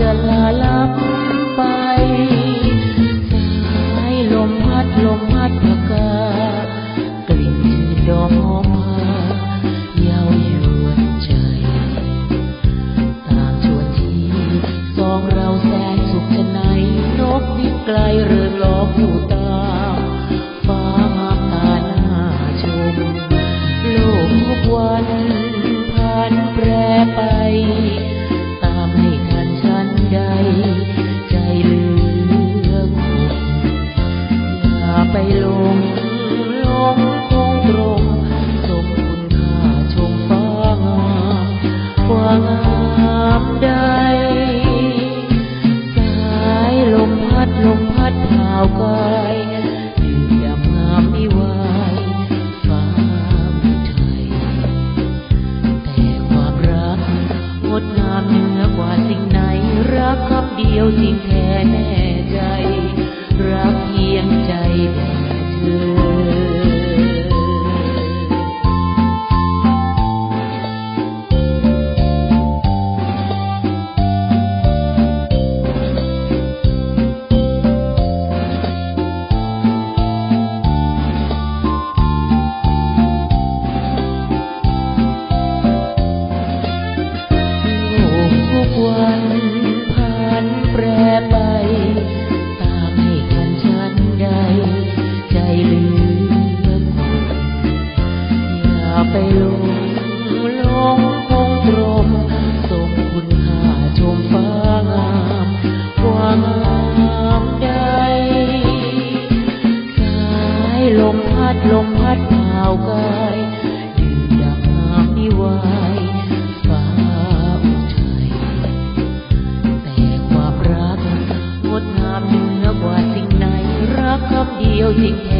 จะลาลับไป สายลมพัดลมพัดพากากลิ่นดอกหอมเยาวยวนใจ ตามชวนทีสองเราแสนสุขจะไหนนกบินไกล ไปลงลงคงตรงสมคุณค่าชมฟ้างามกว่างามใด สายลมพัดลมพัดพราวกายดื่มดำงามไม่ไหวฟ้าอุทัยแต่ความรักงดงามเหนือกว่าสิ่งไหนรักคำเดียวจริงแท้แน่ ไปลงลงคงกรมสมคุณค่าชมฟ้างามกวางามใดสายลมพัดลมพัดเผากายดื่มดังน้ำที่วายฟ้าอุทัยแต่ความรักงดงามนืกว่าสิ่งไหนรักคำเดียวจริง